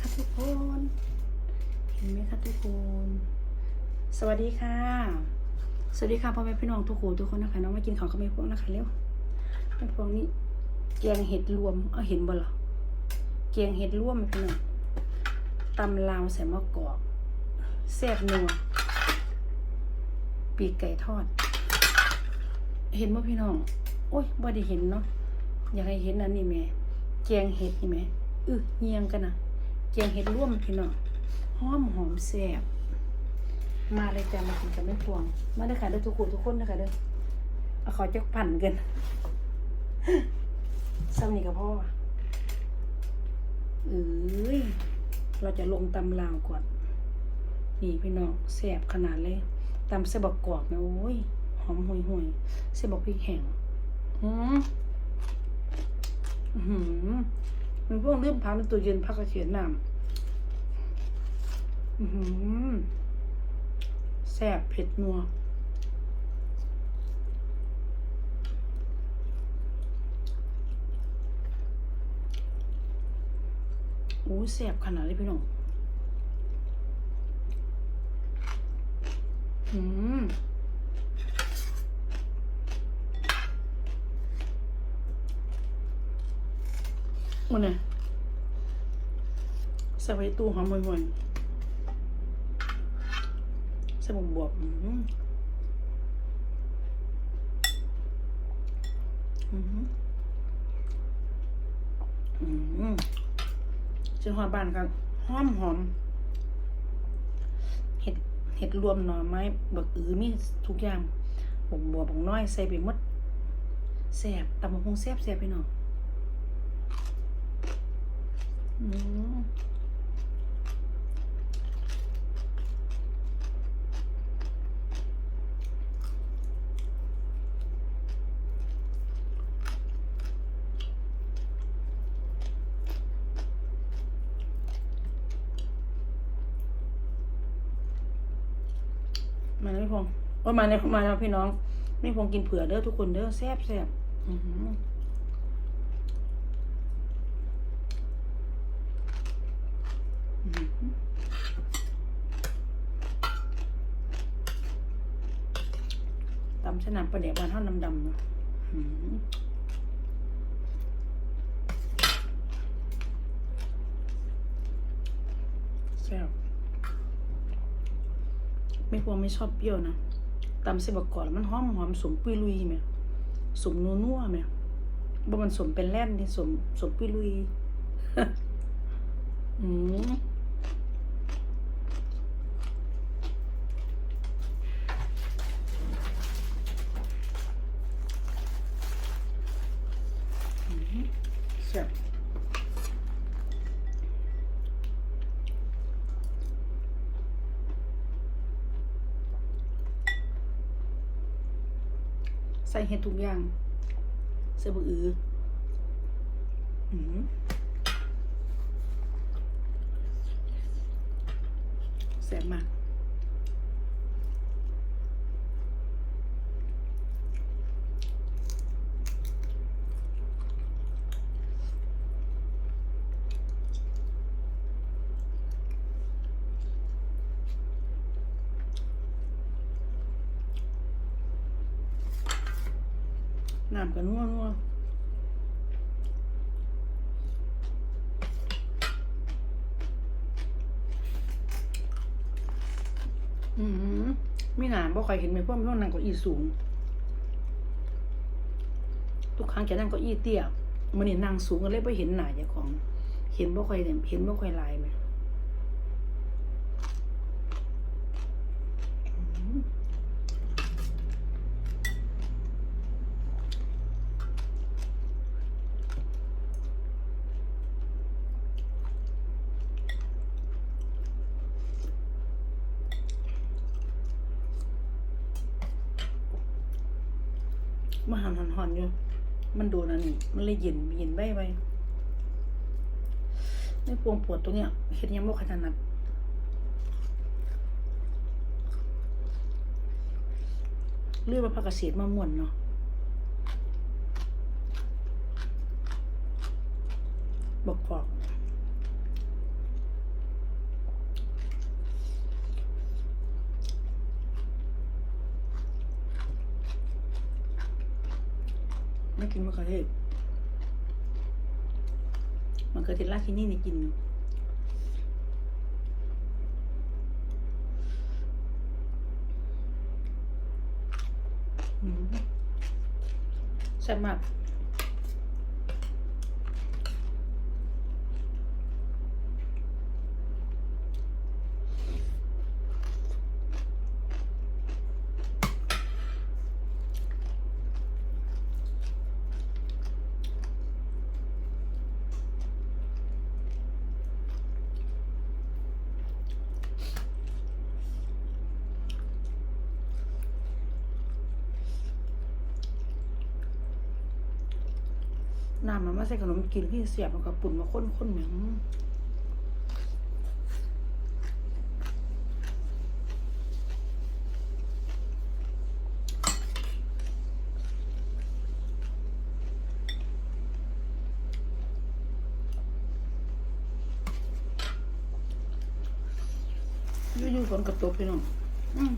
คะทุกคน เห็นไหมคะทุกคน สวัสดีค่ะ สวัสดีค่ะพ่อแม่พี่น้องทุกคนทุกคนนะคะน้องมากินของกับแม่พวงนะคะเร็วแม่พวงนี่แกงเห็ดรวมเอาเห็นบ่เหรอแกงเห็ดรวมพี่น้องตำลาวใส่มะกอกแซ่บนัวปีกไก่ทอด เห็นบ่พี่น้อง โอ้ยบ่ได้เห็นเนาะอยากให้เห็นอันนี้แม่แกงเห็ดนี่แม่เออเฮียงกันนะ แกงเห็ดร่วมพี่น้องหอมหอมแซ่บมาเลยจ้ะมากินกับแม่พวง มาเลยค่ะเด้อทุกคนทุกคนนะคะเด้อเอาขอจักปั่นกันซ้ำนี่กับพ่อเอ้ยเราจะลงตำลาวก่อน นี่พี่น้องแซ่บขนาดเลยตำเสบกกรอบนะโอ้ยหอมห่วยห่วยๆเสบกพริกแห้งอืมอือหือ มันพวกเรื่องพักในตัวเย็นพักกระเทียนน้ำอือหือแซ่บเผ็ดนัวโอ้แซ่บขนาดเลยพี่น้องอืม มันเนี่ยใส่ไว้ตู้หอมบ่อยๆใส่บวบบวบอืมอืมอืมเจ้าหอบ้านครับหอมหอมเห็ดเห็ดรวมหน่อไม้บักอือมีทุกอย่างบวบบวบบวน้อยใส่ไปหมดแซ่บตำบักหุ่งแซ่บแซ่บไปหน่อย มาเลยพงว่ามาในมาแล้วพี่น้องไม่พงกินเผื่อเด้อทุกคนเด้อแซ่บแซ่บอือหือ ตำสนามประเดี๋ยวบาเท่าดำเนาะแซ่บไม่พวไม่ชอบเปรี้ยวนะตำเสบก่อนมันหอมหอมสมปุยลุยไหมสมนัวนัวไหมบ่มันสมเป็นแล่นนี่สมสมปุยลุย อืม แซ่บใส่เห็ดทุกอย่างใส่บะอืออืมแซ่บมาก น้ำกับนัวนัวอืมมีหนามบ่ค่อยเห็นไหมเพราะมันต้องนั่งเก้าอี้สูง ทุกครั้งแกนั่งเก้าอี้เตี้ยมันนี่นั่งสูงก็เลยไม่เห็นหนาเจ้าของ เห็นบ่ค่อยเห็นเห็นบ่ค่อยลายไหมอืม มาหันหันหอนอยู่ มันโดนอันนี้ มันเลยเย็นเย็นไว้ไว้ไม่ปวงปวดตรงเนี้ยเห็ดยังบ่ขนาดเลือดมาพักเกษตรมาม่วนเนาะบอกกอก กินมะเขือเทศมะเขือเทศราชินีนี่กินอยู่แซ่บมาก น้ำมันมาใส่ขนมกินที่เสียบมันกับปุ่นมาข้นข้นๆเหมือนอยู่ๆฝนกระตกพี่น้องอืม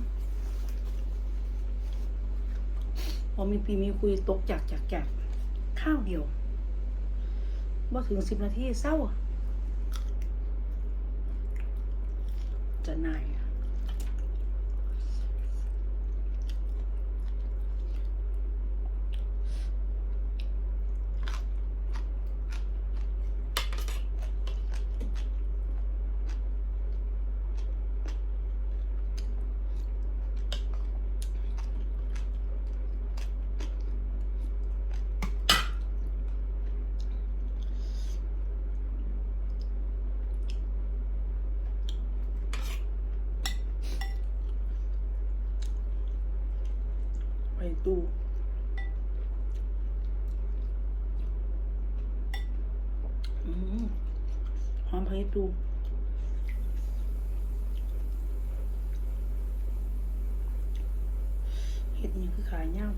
พอมีปีมีคุยตกจากจากจากข้าวเดียว บ่ถึงสิบนาทีเศร้า จะนาย ตู้ หอมไปตู้เห็ดนี่คือขายย่าห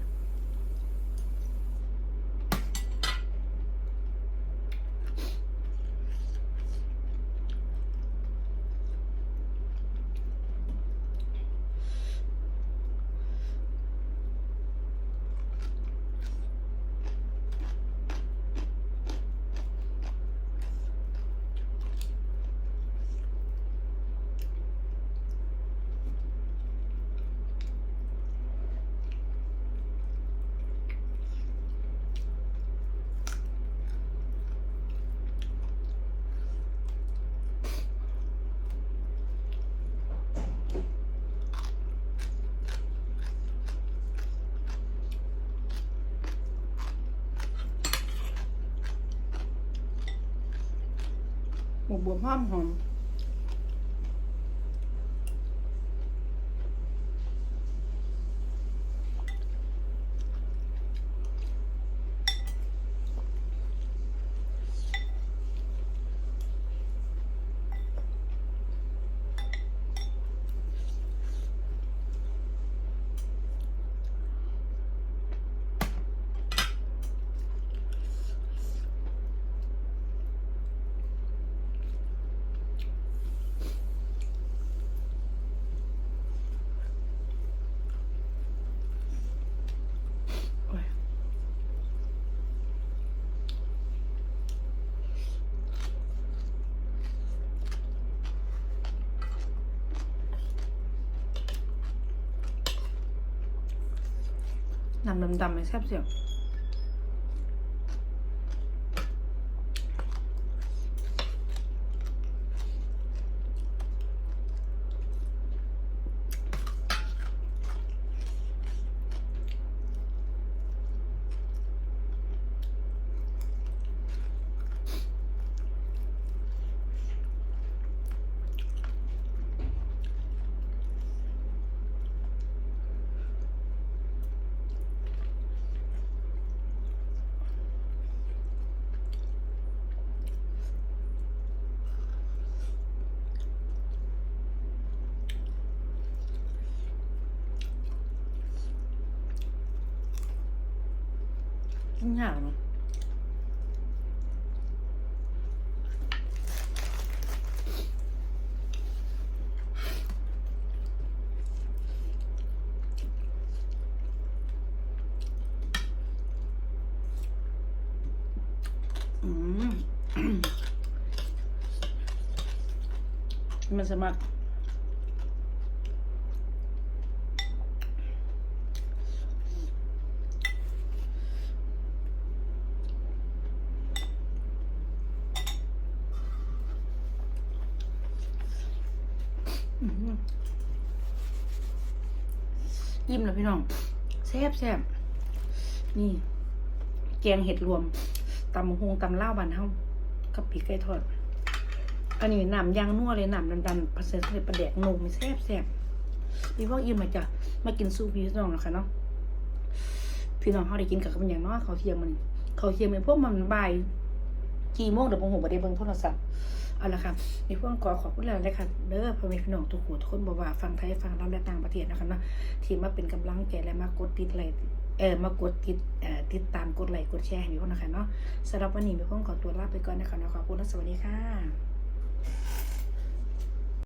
บวบหอมหอม โอ้ย น้ำดำๆไม่แกินยางเนมมันสมัคร อิ่มแล้วพี่น้องแซ่บแซ่บนี่ แกงเห็ดรวมตำหงตำเล่าบานเฮากับปีกไก่ทอด อันนี้หนำยางนัวเลยหนำดำๆผสมกับปลาแดกนมแซ่บแซ่บพี่พวกอิ่มมาจ้ะมากินสู้พี่น้องนะคะเนาะพี่น้องเขาได้กินกับกันอย่างน้อยเขาเทียมมันเขาเทียมเป็นพวกมันบ่ายกี่โมงเดี๋ยวผมหัวประเดี๋ยวเบิ่งโทรศัพท์ เอาละค่ะในพ่วกขอขอบคุณหลายเลยค่ะเด้อพ่อแม่พี่น้องทุกคนทุกคนบอกว่าฟังไทยฟังลาและต่างประเทศนะคะเนาะที่มาเป็นกำลังใจและมากดติดไลค์เออมากดติดเอ่อติดตามกดไลค์กดแชร์ให้พี่พวงนะคะเนาะสำหรับวันนี้พี่พวงขอตัวลาไปก่อนนะคะเนาะขอบคุณและสวัสดีค่ะ